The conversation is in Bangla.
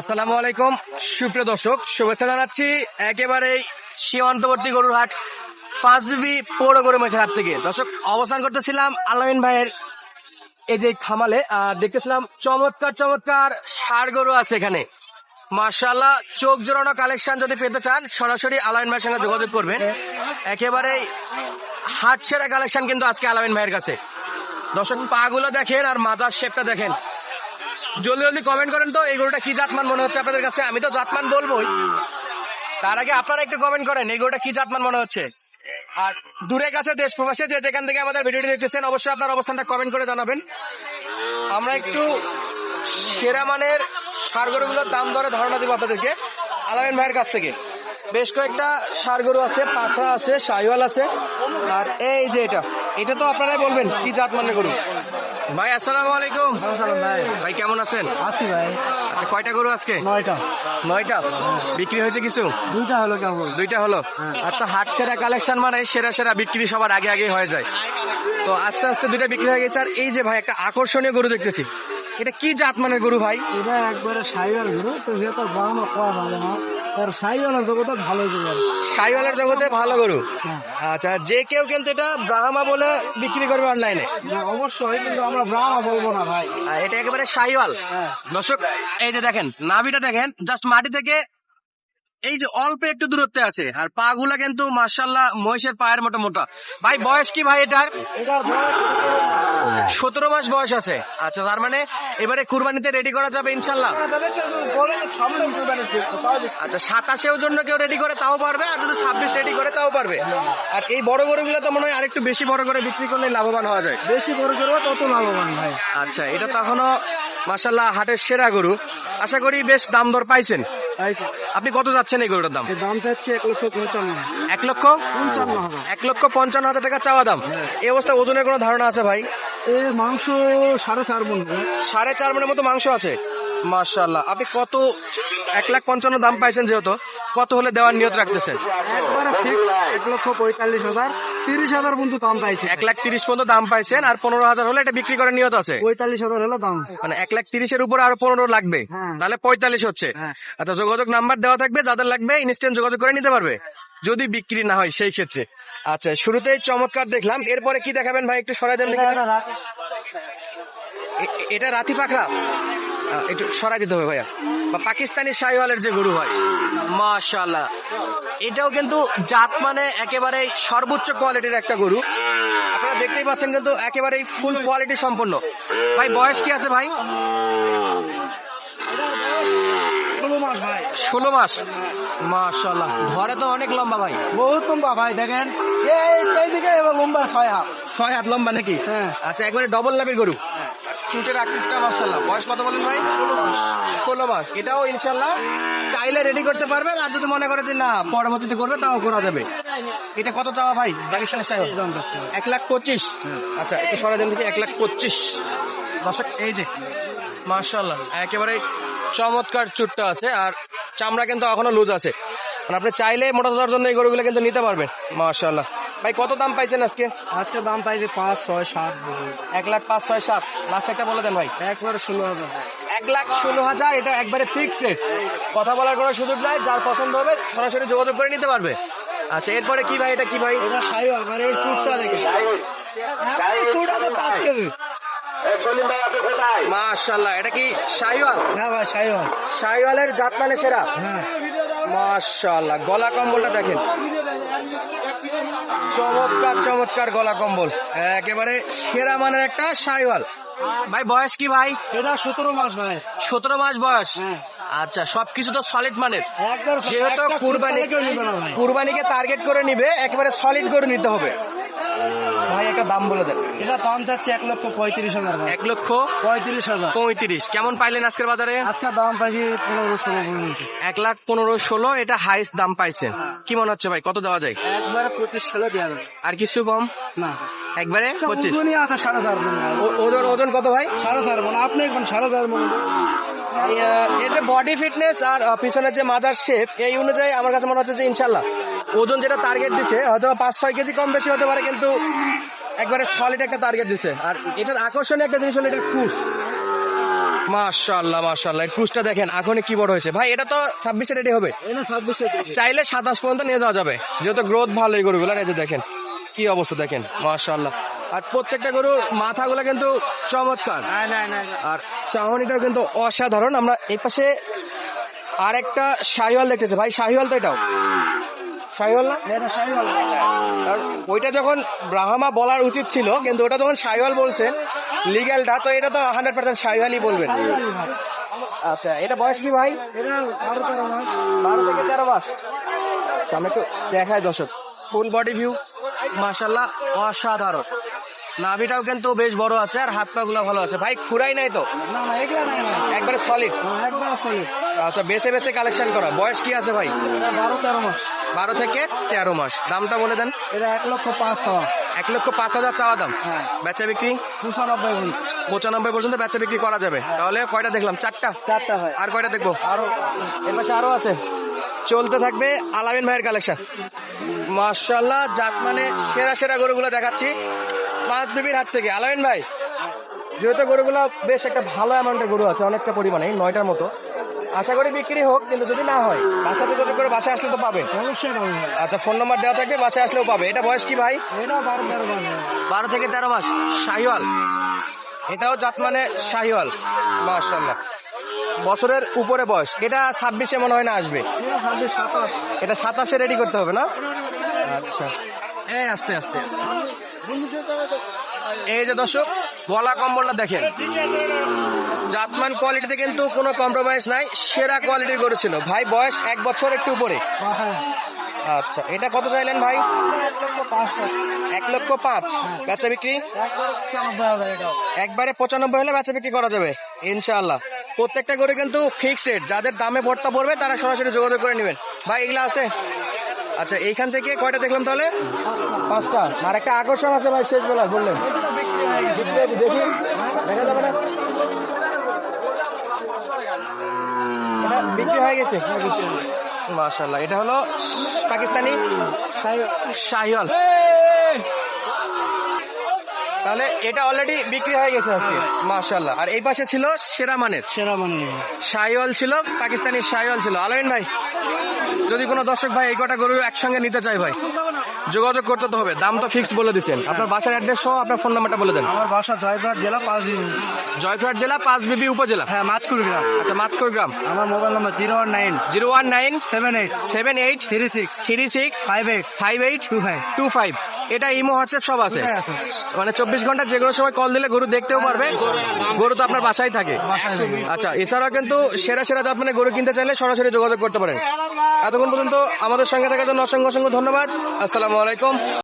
আসসালামু আলাইকুম। সুপ্রিয় দর্শক, শুভেচ্ছা জানাচ্ছি একেবারে সীমান্তবর্তী গরুর হাট পাঁচ বিবি পৌর গরু মেছের হাট থেকে। দর্শক, অবস্থান করতেছিলাম আলামিন ভাইয়ের এই যে খামালে, আর দেখতেছিলাম চমৎকার চমৎকার ষাড় গরু আছে এখানে। মার্শাল্লাহ চোখ জোড়ানো কালেকশন যদি পেতে চান, সরাসরি আলামিন ভাইয়ের সঙ্গে যোগাযোগ করবেন। একেবারে হাট সেরা কালেকশন কিন্তু আজকে আলামিন ভাইয়ের কাছে। দর্শক পা গুলো দেখেন আর মাজার শেপটা দেখেন। জলদি জলদি কমেন্ট করেন তো, এই গরুটা কি জাতমান মনে হচ্ছে আপনাদের কাছে? আমি তো জাতমান বলবোই। তার আগে আপনারা একটু কমেন্ট করেন, এই গরুটা কি জাতমান মনে হচ্ছে? আর দূরে কাছে, দেশ প্রবাসে যে যেখান থেকে আমাদের ভিডিওটি দেখতেছেন, অবশ্যই আপনার অবস্থানটা কমেন্ট করে জানাবেন। আমরা একটু সেরা মানের সার গরুগুলোর দাম ধরে ধারণা দিব আপনাদেরকে, আলামিন ভাইয়ের কাছ থেকে। বেশ কয়েকটা সার গরু আছে পাঠা আছে, সাইওয়াল আছে, আর এই যে এটা এটা তো আপনারাই বলবেন, কি জাত মানের গরু? ভাই আসসালামু আলাইকুম। ভাই। ভাই কেমন আছেন? আছি ভাই। আচ্ছা কয়টা গরু আজকে? নয়টা। নয়টা? বিক্রি হয়েছে কিছু? দুইটা হলো কেমন দুইটা হলো? আর তো হাট সেরা কালেকশন মানে সেরা সেরা বিক্রি সবার আগে আগে হয়ে যায়। তো আস্তে আস্তে দুইটা বিক্রি হয়ে গেছে। আর এই যে ভাই একটা আকর্ষণীয় গরু দেখতেছি। এটা কি জাত মানের গরু ভাই? এটা একবারে সাইওয়াল গরু তো যেহেতু গরম করা ভালো না তার সাইওয়ালের জগতে ভালো গরু সাইওয়ালের জগতে ভালো গরু? হ্যাঁ। আচ্ছা যে কেউ কিন্তু এটা ব্রাহ্মা বলে বিক্রি করবে অনলাইনে না, অবশ্যই কিন্তু আমরা ব্রাহ্মা বলব না ভাই। এটা একেবারে সাইওয়াল। হ্যাঁ। দর্শক এই যে দেখেন নাভিটা দেখেন জাস্ট মাটি থেকে এই যে অল্প একটু দূরত্বে আছে আর পা গুলা কিন্তু মার্শাল্লাহ মহিষের পায়ের মতো মোটা। ভাই বয়স কি ভাই এটার? সতেরো মাস বয়স আছে। আচ্ছা তার মানে এবারে কুরবানিতে রেডি করা যাবে ইনশাল্লাহ। আচ্ছা সাতাশেও জন্য কেউ রেডি করে তাও পারবে আর যদি ছাব্বিশ রেডি করে তাও পারবে। আর এই বড় বড় গরুগুলো তো মনে হয় আরেকটু বেশি বড় করে বিক্রি করলে লাভবান হওয়া যায়। বেশি বড় করব তত লাভবান ভাই আচ্ছা এটা তো এখনও মাসাল্লাহ হাটের সেরা গরু। আশা করি বেশ দাম দর পাইছেন। আপনি কত যাচ্ছেন? এই গরুটার দাম? দাম চাচ্ছে এক লক্ষ পঞ্চান্ন এক লক্ষ? পঞ্চান্ন হাজার। এক লক্ষ পঞ্চান্ন হাজার টাকা চাওয়া দাম। এই অবস্থা ওজনের কোনো ধারণা আছে ভাই? এ মাংস সাড়ে চার মন ভাই। সাড়ে চার মনের মতো মাংস আছে। মাশাল্লাহ আপনি কত এক লাখ পঞ্চান্ন দাম পাইছেন যেহেতু কত হলে দেওয়ার নিয়ত রাখতেছেন? এক লক্ষ পঁয়তাল্লিশ হাজার তিরিশ হাজার পর্যন্ত দাম পাইছে। এক লাখ তিরিশ পর্যন্ত দাম পাইছেন আর পনেরো হাজার হলে এটা বিক্রি করার নিয়ত আছে? পঁয়তাল্লিশ হাজার হলো দাম। মানে এক লাখ তিরিশের উপর আরও পনেরো লাগবে। হ্যাঁ। তাহলে পঁয়তাল্লিশ হচ্ছে। হ্যাঁ। আচ্ছা যোগাযোগ নাম্বার দেওয়া থাকবে যাদের লাগবে ইনস্ট্যান্ট যোগাযোগ করে নিতে পারবে। যদি বিক্রি না হয় সেই ক্ষেত্রে। আচ্ছা শুরুতেই চমৎকার দেখলাম। এরপরে কি দেখাবেন ভাই? একটু সরাই দেন এটা রাতি পাখরা একটু সরাই দিতে হবে ভাইয়া। বা পাকিস্তানি শাহিওয়ালের যে গরু হয়। মাশাল্লাহ এটাও কিন্তু জাত মানে একেবারে সর্বোচ্চ কোয়ালিটির একটা গরু। আপনারা দেখতেই পাচ্ছেন কিন্তু একেবারেই ফুল কোয়ালিটি সম্পন্ন। ভাই বয়স কি আছে ভাই ষোলো মাস ভাই ষোলো মাস। মাশাল্লাহ ঘরে তো অনেক লম্বা ভাই। বহুত লম্বা ভাই দেখেন। এইদিকে এবার লম্বা ছয় হাত। ছয় হাত লম্বা নাকি? হ্যাঁ। আচ্ছা একবারে ডবল লাভের গরু। চুটের আকৃতিটা মার্শাল্লাহ বয়স কত বলেন ভাই? ষোলো মাস। এটাও ইনশাল্লাহ চাইলে রেডি করতে পারবেন। আর যদি মনে করে যে না পরবর্তীতে করবে তাও করা যাবে। এটা কত চাওয়া ভাই? এক লাখ পঁচিশ। আচ্ছা একটু সরা দেন থেকে এক লাখ পঁচিশ। দর্শক এই যে মার্শাল্লাহ একেবারে চমৎকার চুটটা আছে। আর চামড়া কিন্তু এখনও লুজ আছে। মানে আপনি চাইলে মোটা তাজার জন্য এই গরুগুলো কিন্তু নিতে পারবেন। মার্শাল্লাহ ভাই কত দাম পাইছেন আজকে? আজকে দাম পাইছে পাঁচ ছয় সাত। এক লাখ পাঁচ ছয় সাত। লাস্ট একটা বলে দেন ভাই। একবারে ষোলো হাজার। এক লাখ ষোলো হাজার এটা একবারে ফিক্স রেট কথা বলার কোনো সুযোগ নাই যার পছন্দ হবে সরাসরি যোগাযোগ করে নিতে পারবে। আচ্ছা এরপরে কি ভাই এটা কি ভাই? এটা সাইওয়াল মানে এর চুটটা দেখে কেজি মাশাল্লাহ এটা কি শাহিওয়াল হ্যাঁ ভাই সাইওয়াল। শাহিওয়ালের জাত মানে সেরা? হ্যাঁ। মাশাল্লাহ গলা কম্বলটা দেখেন। চমৎকার চমৎকার গলা কম্বল। একেবারে সেরা মানের একটা শাহিওয়াল ভাই বয়স কি ভাই? এটা সতেরো মাস ভাই। সতেরো মাস বয়স? হ্যাঁ। আচ্ছা সবকিছু তো সলিড মানের। যেহেতু কুরবানি না কুরবানিকে টার্গেট করে নিবে একেবারে সলিড করে নিতে হবে। ভাই একটা দাম বলে দেন। এটা দাম যাচ্ছে এক লক্ষ পঁয়ত্রিশ হাজার এক লক্ষ পঁয়ত্রিশ হাজার। পঁয়ত্রিশ। কেমন পাইলেন আজকের বাজারে? আজকে দাম পাইছি পনেরো ষোলো এক লাখ পনেরো ষোলো এটা হাইস্ট দাম পাইছেন কি মনে হচ্ছে ভাই কত দেওয়া যায়? একবারে পঁচিশ ষোলো দেওয়া যাবে আর কিছু কম? না। একবারে পঁচিশ। ওজন কত ভাই? সাড়ে চার মন। আপনি এখন সাড়ে চার মন। এই, যে বডি ফিটনেস আর পিছনের যে মাজার শেপ এই অনুযায়ী আমার কাছে মনে হচ্ছে যে ইনশাল্লাহ ওজন যেটা টার্গেট দিছে হয়তো পাঁচ ছয় কেজি কম বেশি হতে পারে কিন্তু একবারে সলিড একটা টার্গেট দিছে। আর এটার আকর্ষণীয় একটা জিনিস হলো এটার কুস মাশাআল্লাহ মাশাআল্লাহ এর ক্রুজটা দেখেন এখনই কি বড় হয়েছে। ভাই এটা তো ছাব্বিশে রেডি হবে। এটা চাইলে সাতাশ পর্যন্ত নিয়ে যাওয়া যাবে। যেহেতু গ্রোথ ভালো এই গরুগুলো এই যে দেখেন কি অবস্থা দেখেন মাশাআল্লাহ। আর প্রত্যেকটা গরুর মাথাগুলো কিন্তু চমৎকার। আর চাহনিটাও কিন্তু অসাধারণ। আমরা এই পাশে আর একটা শাহিওয়াল দেখতেছি। ভাই শাহিওয়াল তো এটাও? শাহিওয়াল না? ওইটা যখন ব্রাহ্মা বলার উচিত ছিল কিন্তু ওটা যখন শাহিওয়াল বলছেন লিগ্যালটা তো এটা তো হান্ড্রেড পার্সেন্ট শাহিওয়ালই বলবেন। আচ্ছা এটা বয়স কি ভাই? বারো থেকে তেরো মাস। আচ্ছা আমি একটু দেখাই দর্শক। ফুল বডি ভিউ মাশাল্লাহ অসাধারণ। নাভিটাও কিন্তু বেশ বড় আছে আর হাত পা গুলো ভালো আছে। ভাই খুরাই নাই তো? না না এগুলা নাই একবারে সলিড একবার সলিড আচ্ছা বেছে বেছে কালেকশন করা। বয়স কি আছে ভাই? বারো তেরো মাস। বারো থেকে তেরো মাস। দামটা বলে দেন। এটা এক লক্ষ পাঁচ এক লক্ষ পাঁচ হাজার চাওয়া দাম? হ্যাঁ। বেচা বিক্রি? পঁচানব্বই পঁচানব্বই পর্যন্ত বেচা বিক্রি করা যাবে। তাহলে কয়টা দেখলাম? চারটা? চারটা হয় আর কয়টা দেখব? আরও। এর পাশে আরও আছে। চলতে থাকবে আলামিন ভাইয়ের কালেকশন মার্শাল্লাহ জাত মানে সেরা সেরা গরুগুলো দেখাচ্ছি। পাঁচ বিবির হাট থেকে। আলামিন ভাই যেহেতু গরুগুলো বেশ একটা ভালো অ্যামাউন্টের গরু আছে অনেকটা পরিমাণে নয়টার মতো। আশা করি বিক্রি হোক কিন্তু যদি না হয় বাসাতে যদি করে বাসায় আসলে তো পাবে। আচ্ছা ফোন নাম্বার দেওয়া থাকবে বাসায় আসলেও পাবে। এটা বয়স কি ভাই? বারো থেকে তেরো মাস। শাহিওয়াল। এটাও জাত মানে শাহিওয়াল। মার্শাল্লাহ বছরের উপরে বয়স। এটা ছাব্বিশে মনে হয় না আসবে? এটা সাতাশে। রেডি করতে হবে না? আচ্ছা। এই, আস্তে আস্তে। এই যে দর্শক, গলা কম্বলটা দেখেন। জাতমান কোয়ালিটিতে কিন্তু কোনো কম্প্রোমাইজ নাই, সেরা কোয়ালিটির গরু ছিল। ভাই, বয়স এক বছর একটু উপরে। আচ্ছা এটা কত চাইলেন ভাই? এক লক্ষ পাঁচ। বেচা বিক্রি? একবারে পঁচানব্বই হলে বেচা বিক্রি করা যাবে, ইনশাআল্লাহ। প্রত্যেকটা গরু কিন্তু ফিক্সড রেট যাদের দামে ভর্তা পড়বে, তারা সরাসরি যোগাযোগ করে নেবেন। ভাই, এগুলা আছে? আচ্ছা এইখান থেকে কয়টা দেখলাম তাহলে? পাঁচটা। আর একটা আকর্ষণ আছে ভাই শেষ বেলা বললেন। বিক্রি দেখি। দেখা যাবে না? এটা বিক্রি হয়ে গেছে? মাশাল্লাহ এটা হলো পাকিস্তানি শাহিওয়াল। তাহলে এটা অলরেডি বিক্রি হয়ে গেছে আজকে মাশাল্লাহ আর এই পাশে ছিল সেরা মানের। সেরা মানে শাহিওয়াল ছিল পাকিস্তানি শাহিওয়াল ছিল। আলামিন ভাই। যদি কোনো দর্শক ভাই এই কটা গরু একসঙ্গে নিতে চায় ভাই? যোগাযোগ করতে তো হবে। দাম তো ফিক্সড বলে দিচ্ছেন। আপনার বাসার অ্যাড্রেস সহ আপনার ফোন নাম্বারটা বলে দেন। আমার বাসা জয়পুরহাট জেলা পাঁচ জয়পুরহাট জেলা পাঁচ বিবি উপজেলা? হ্যাঁ মাতকুল গ্রাম। আচ্ছা মাতকর গ্রাম। আমার mobile number zero one nine zero one nine seven eight seven eight three six three six five eight five eight two five. Two five. এটা ইমো হোয়াটসঅ্যাপ সব আছে। মানে চব্বিশ ঘণ্টা যে কোনো সময় কল দিলে গরু দেখতেও পারবে। গরু তো আপনার বাসায় থাকে। বাসায় থাকে। আচ্ছা এছাড়াও কিন্তু সেরা সেরা জাত মানে গরু কিনতে চাইলে সরাসরি যোগাযোগ করতে পারেন। এতক্ষণ পর্যন্ত আমাদের সঙ্গে থাকার জন্য অসংখ্য অসংখ্য ধন্যবাদ। আসসালামু আলাইকুম